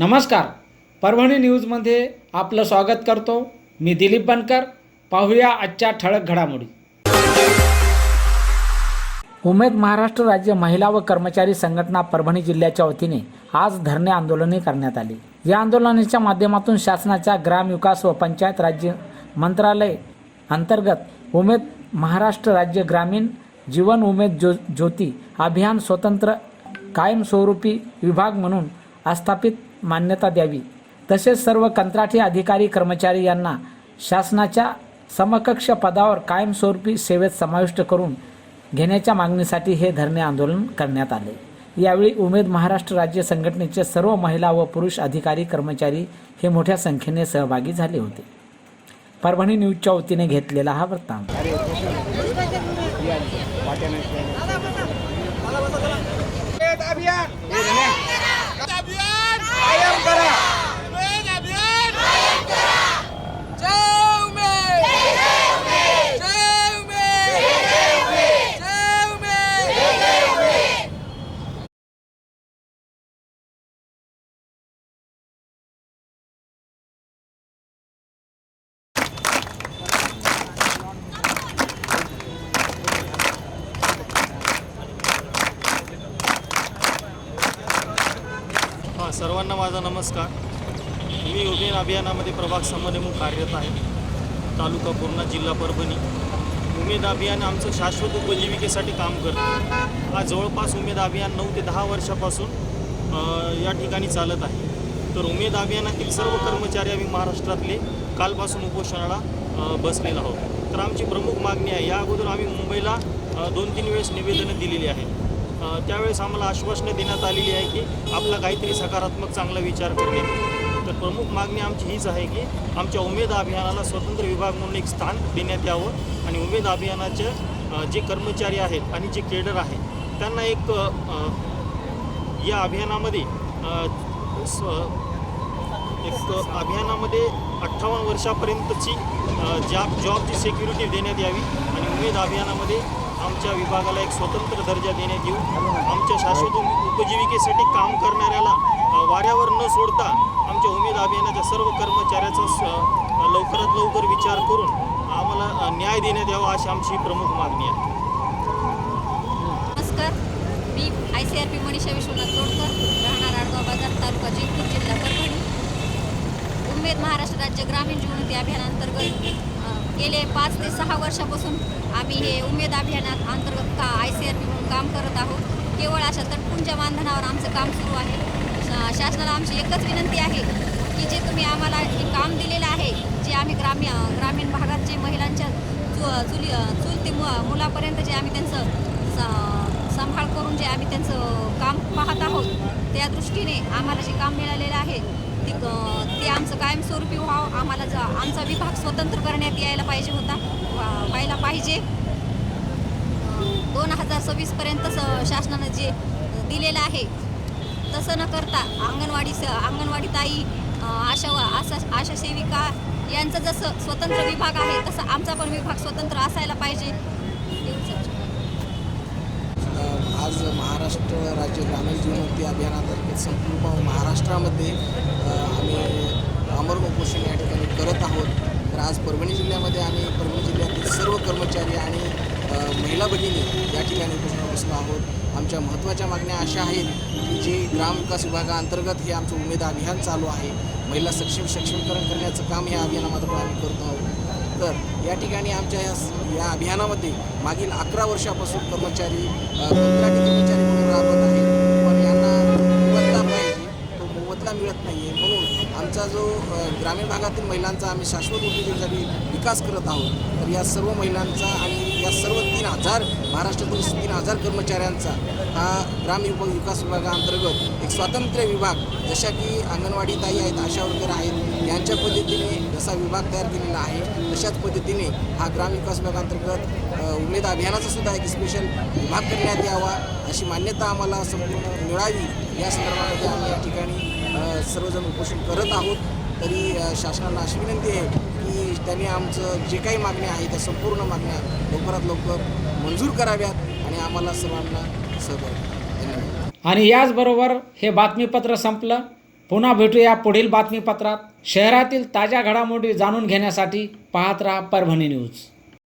नमस्कार. परभणी न्यूजमध्ये आपलं स्वागत करतो. मी दिलीप बनकर. पाहूया आजच्या ठळक घडामोडी. उमेद महाराष्ट्र राज्य महिला व कर्मचारी संघटना परभणी जिल्ह्याच्या वतीने आज धरणे आंदोलने करण्यात आली. या आंदोलनाच्या माध्यमातून शासनाच्या ग्रामविकास व पंचायत राज्य मंत्रालय अंतर्गत उमेद महाराष्ट्र राज्य ग्रामीण जीवन उमेद ज्यो ज्योती अभियान स्वतंत्र कायमस्वरूपी विभाग म्हणून आस्थापित मान्यता द्यावी. तसेच सर्व कंत्राटी अधिकारी कर्मचारी यांना शासनाच्या समकक्ष पदावर कायमस्वरूपी सेवेत समाविष्ट करून घेण्याच्या मागणीसाठी हे धरणे आंदोलन करण्यात आले. यावेळी उमेद महाराष्ट्र राज्य संघटनेचे सर्व महिला व पुरुष अधिकारी कर्मचारी हे मोठ्या संख्येने सहभागी झाले होते. परभणी न्यूजच्या वतीने घेतलेला हा वृत्तांत. अभियान. सर्वांना माझा नमस्कार. मी उमेद अभियानामध्ये प्रभाग समन्वय कार्यरत आहे. तालुका पूर्णा जिल्हा परभणी. उमेद अभियान आमचं शाश्वत उपजीविकेसाठी काम करतं. हा जवळपास उमेद अभियान नऊ ते दहा वर्षापासून या ठिकाणी चालत आहे. तर उमेद अभियानातील सर्व कर्मचारी आम्ही महाराष्ट्रातले कालपासून उपोषणाला अ, बसलेलो आहोत. तर आमची प्रमुख मागणी आहे या अगोदर आम्ही मुंबईला दोन तीन वेळेस निवेदनं दिलेली आहेत. त्यावेळेस आम्हाला आश्वासनं देण्यात आलेली आहे की आपला काहीतरी सकारात्मक चांगला विचार करणे. तर प्रमुख मागणी आमची हीच आहे की आमच्या उमेद अभियानाला स्वतंत्र विभाग म्हणून एक स्थान देण्यात यावं आणि उमेद अभियानाचे जे कर्मचारी आहेत आणि जे केडर आहेत त्यांना एक या अभियानामध्ये स- एक अभियानामध्ये अठ्ठावन्न वर्षापर्यंतची ज्या जॉबची सिक्युरिटी देण्यात यावी आणि उमेद अभियानामध्ये आमच्या विभागाला एक स्वतंत्र दर्जा देण्यात येऊ. आमच्या शाश्वत उपजीविकेसाठी काम करणाऱ्याला वाऱ्यावर न सोडता आमच्या उमेद अभियानाच्या सर्व कर्मचाऱ्याचा लवकरात लवकर विचार करून आम्हाला न्याय देण्यात यावा अशी आमची प्रमुख मागणी आहे. नमस्कार. मी I C R P Manisha Vishwanath Todkar. राहणार आडगाव बाजार तालुका जिंतूर जिल्हा परभणी महाराष्ट्र राज्य ग्रामीण जीवनोन्नती अभियानांतर्गत गेले पाच ते सहा वर्षापासून आम्ही हे उमेद अभियानात अंतर्गत का आय सी आर पी म्हणून काम करत आहोत केवळ अशा तटपुंच्या मानधनावर आमचं काम सुरू आहे. शासनाला आमची एकच विनंती आहे की जे तुम्ही आम्हाला हे काम दिलेलं आहे जे आम्ही ग्राम्य ग्रामीण भागात जे महिलांच्या चु चुली चुलती मु मुलापर्यंत जे आम्ही त्यांचं स- सांभाळ करून जे आम्ही त्यांचं काम पाहत आहोत त्या दृष्टीने आम्हाला जे काम मिळालेलं आहे ते ते आमचं कायमस्वरूपी व्हावं आम्हाला ज आमचा विभाग स्वतंत्र करण्यात यायला पाहिजे होता. व्हायला पाहिजे. दोन हजार सव्वीसपर्यंत स शासनानं जे दिलेलं आहे तसं न करता अंगणवाडी स अंगणवाडी ताई आशा आशा आशा सेविका यांचं जसं स्वतंत्र विभाग आहे तसं आमचा पण विभाग स्वतंत्र असायला पाहिजे एवढंच आहे. आज महाराष्ट्र राज्य ग्रामीण जीवनोन्नती अभियानातर्फे संपूर्ण महाराष्ट्रामध्ये आम्ही अमर उपोषण या ठिकाणी करत आहोत. तर आज परभणी जिल्ह्यामध्ये आम्ही परभणी जिल्ह्यातील सर्व कर्मचारी आणि महिला भगिनी या ठिकाणी उपोषण बसलो आहोत. आमच्या महत्त्वाच्या मागण्या अशा आहेत की जे ग्रामविकास विभागाअंतर्गत हे आमचं उमेद अभियान चालू आहे महिला सक्षम सक्षमीकरण करण्याचं काम या अभियानामार्फत आम्ही करतो आहोत. तर या ठिकाणी आमच्या या या अभियानामध्ये मागील अकरा वर्षापासून कर्मचारी कंत्राटी कर्मचारी म्हणून राबत आहे पण यांना मोबदला पाहिजे तो मोबदला मिळत नाही आहे म्हणून आमचा जो ग्रामीण भागातील महिलांचा आम्ही शाश्वत उद्योजकसाठी विकास करत आहोत तर या सर्व महिलांचा आणि या सर्व तीन हजार महाराष्ट्रातील तीन हजार कर्मचाऱ्यांचा हा ग्राम विभाग विकास विभागाअंतर्गत एक स्वातंत्र्य विभाग जशा की अंगणवाडी ताई आहेत आशा वगैरे आहेत यांच्या पद्धतीने जसा विभाग तयार केलेला आहे तशाच पद्धतीने हा ग्राम विकास विभागाअंतर्गत उमेद अभियानाचा सुद्धा एक स्पेशल विभाग करण्यात यावा अशी मान्यता आम्हाला संपूर्ण मिळावी या संदर्भामध्ये आम्ही या ठिकाणी सर्वजण उपोषण करत आहोत. तरी शासनाला अशी विनंती आहे की त्यांनी आमचं जे काही मागण्या आहेत त्या संपूर्ण मागण्या लवकरात लवकर मंजूर कराव्यात आणि आम्हाला सर्वांना सहभाग आणि याचबरोबर हे बातमीपत्र संपलं. पुन्हा भेटूया पुढील बातमीपत्रात. शहरातील ताज्या घडामोडी जाणून घेण्यासाठी पाहत राहा परभणी न्यूज.